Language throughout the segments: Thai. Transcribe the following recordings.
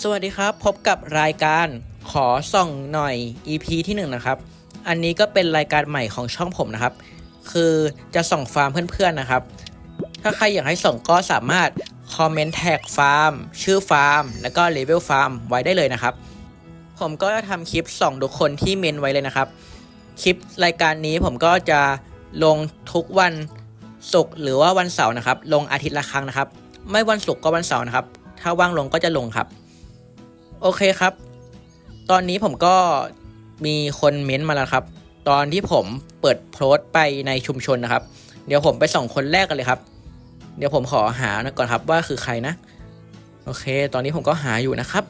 สวัสดีครับ พบกับรายการขอส่องหน่อย EP ที่1นะครับ อันนี้ก็เป็นรายการใหม่ของช่องผมนะครับ คือจะส่องฟาร์มเพื่อนๆนะครับ ถ้าใครอยากให้ส่งก็สามารถคอมเมนต์แท็กฟาร์มชื่อฟาร์ม แล้วก็เลเวลฟาร์มไว้ได้เลยนะครับ ผมก็จะทำคลิปส่องทุกคนที่เมนไว้เลยนะครับ คลิปรายการนี้ผมก็จะลงทุกวันศุกร์หรือว่าวันเสาร์นะครับ ลงอาทิตย์ละครั้งนะครับ ไม่วันศุกร์ก็วันเสาร์นะครับ ถ้าว่างลงก็จะลงครับ โอเคครับ ตอนนี้ผมก็มีคนเม้นต์มาแล้วครับ ตอนที่ผมเปิดโพสต์ไปในชุมชนนะครับ เดี๋ยวผมไปส่องคนแรกกันเลยครับ เดี๋ยวผมขอหาก่อนครับว่าคือใครนะ โอเค ตอนนี้ผมก็หาอยู่นะครับ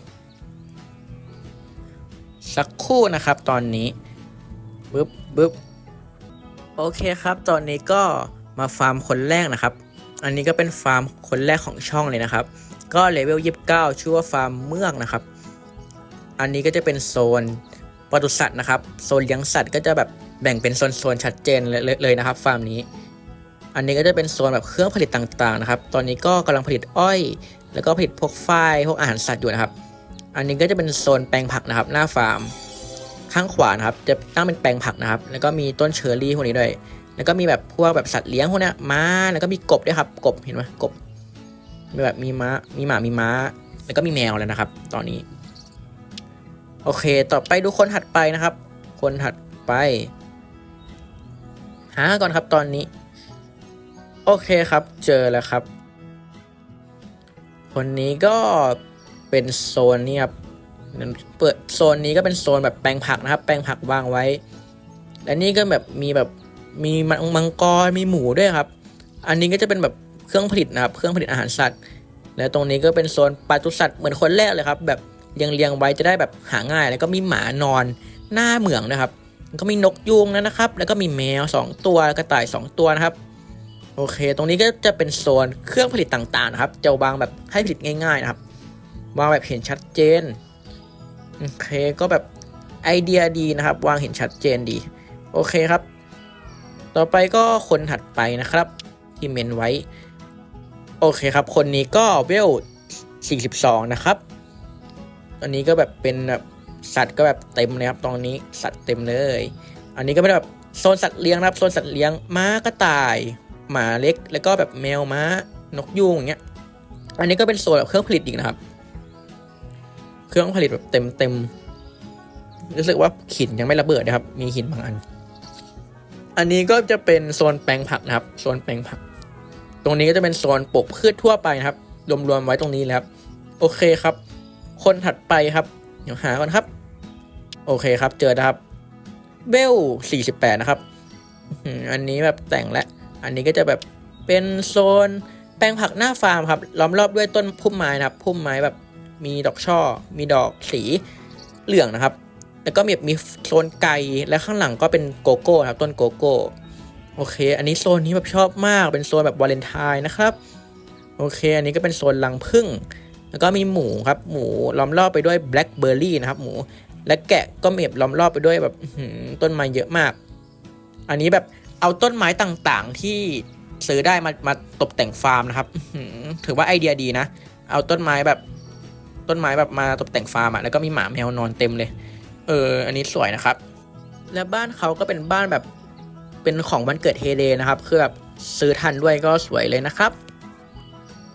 สักครู่นะครับ ตอนนี้บึ๊บบึ๊บโอเคครับ ตอนนี้ก็มาฟาร์มคนแรกนะครับ อันนี้ก็เป็นฟาร์มคนแรกของช่องเลยนะครับ ก็เลเวล29ชื่อว่าฟาร์มเมือกนะครับ อันนี้ก็จะเป็นโซนปศุสัตว์นะครับ โซนเลี้ยงสัตว์ก็จะแบบแบ่งเป็นโซนๆชัดเจนเลยเลเลยนะครับ ฟาร์มนี้ อันนี้ก็จะเป็นโซนแบบเครื่องผลิตต่างๆนะครับ ตอนนี้ก็กำลังผลิตอ้อย แล้วก็ผลิตพวกฝ้ายพวกอาหารสัตว์อยู่นะครับ อันนี้ก็จะเป็นโซนแปลงผักนะครับ หน้าฟาร์ม ข้างขวานะครับ จะตั้งเป็นแปลงผักนะครับ แล้วก็มีต้นเชอร์รี่พวกนี้ด้วย แล้วก็มีแบบพวกแบบสัตว์เลี้ยงพวกเนี้ยม้า แล้วก็มีกบด้วยครับ กบเห็นไหมกบมีแบบมีม้า มีหมา มีม้า แล้วก็มีแมวแล้วนะครับ ตอนนี้ โอเค ต่อไปดูคนถัดไปนะครับ คนถัดไป หาก่อนครับตอนนี้ โอเคครับ เจอแล้วครับ คนนี้ก็เป็นโซนนี่ครับเปิดโซนนี้ก็เป็นโซนแบบแปลงผักนะครับ แปลงผักวางไว้ และนี่ก็แบบมีแบบมีมังกรมีหมูด้วยครับ อันนี้ก็จะเป็นแบบเครื่องผลิตนะครับ เครื่องผลิตอาหารสัตว์ แล้วตรงนี้ก็เป็นโซนปศุสัตว์เหมือนคนแรกเลยครับ แบบ เรียงๆไว้จะได้แบบหาง่าย แล้วก็มีหมานอนหน้าเหมืองนะครับก็มีนกยูงนะครับ แล้วก็มีแมวสองตัวกระต่ายสองตัวนะครับ โอเค ตรงนี้ก็จะเป็นโซนเครื่องผลิตต่างๆนะครับ จะวางแบบให้ผลิตง่าย ๆนะครับ วางแบบเห็นชัดเจน โอเค ก็แบบไอเดียดีนะครับ วางเห็นชัดเจนดี โอเคครับ ต่อไปก็คนถัดไปนะครับ ที่เมนไว้ โอเคครับ คนนี้ก็เวล 42 นะครับ อันนี้ก็แบบเป็นแบบสัตว์ก็แบบเต็มเลยครับตรงนี้สัตว์เต็มเลย อันนี้ก็เป็นแบบโซนสัตว์เลี้ยงนะครับโซนสัตว์เลี้ยงม้ากระต่าย หมาเล็ก แล้วก็แบบแมวม้านกยูงอย่างเงี้ย อันนี้ก็เป็นโซนแบบเครื่องผลิตอีกนะครับ เครื่องผลิตแบบเต็มเต็มรู้สึกว่าหินยังไม่ระเบิดนะครับ มีหินบางอัน อันนี้ก็จะเป็นโซนแปลงผักนะครับ โซนแปลงผัก ตรงนี้ก็จะเป็นโซนปลูกพืชทั่วไปนะครับ รวมๆไว้ตรงนี้แล้วครับ โอเคครับ คนถัดไปครับ เดี๋ยวหาก่อนครับ โอเคครับ เจอนะครับเบล48นะครับอันนี้แบบแต่งและ อันนี้ก็จะแบบเป็นโซนแปลงผักหน้าฟาร์มครับ ล้อมรอบด้วยต้นพุ่มไม้นะครับ พุ่มไม้แบบมีดอกช่อ มีดอกสีเหลืองนะครับ แล้วก็มีมีโซนไก่และข้างหลังก็เป็นโกโก้ครับ ต้นโกโก้ โอเค อันนี้โซนนี้แบบชอบมาก เป็นโซนแบบวาเลนไทน์นะครับ โอเค อันนี้ก็เป็นโซนรังผึ้ง แล้วก็มีหมูครับหมูล้อมรอบไปด้วยแบล็คเบอร์รี่นะครับหมูและแกะก็เมีแบล้อมรอบไปด้วยแบบต้นไม้เยอะมาก อันนี้แบบเอาต้นไม้ต่างๆที่ซื้อได้มามาตกแต่งฟาร์มนะครับถือว่าไอเดียดีนะ เอาต้นไม้แบบต้นไม้แบบมาตกแต่งฟาร์มอะแล้วก็มีหมาแมวนอนเต็มเลย เออ อันนี้สวยนะครับ และบ้านเขาก็เป็นบ้านแบบเป็นของวันเกิดเฮเดนะครับ คือแบบซื้อทันด้วยก็สวยเลยนะครับ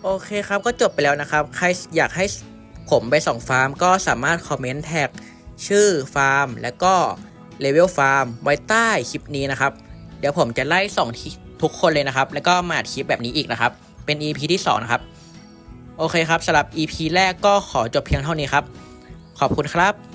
โอเคครับก็จบไปแล้วนะครับ ใครอยากให้ผมไปส่องฟาร์ม ก็สามารถคอมเมนต์แท็กชื่อฟาร์ม แล้วก็เลเวลฟาร์มไว้ใต้คลิปนี้นะครับ เดี๋ยวผมจะไล่ส่องทุกคนเลยนะครับ แล้วก็มาอัดคลิปแบบนี้อีกนะครับ เป็น EP ที่ 2 นะครับ โอเคครับสำหรับ EP แรกก็ขอจบเพียงเท่านี้ครับ ขอบคุณครับ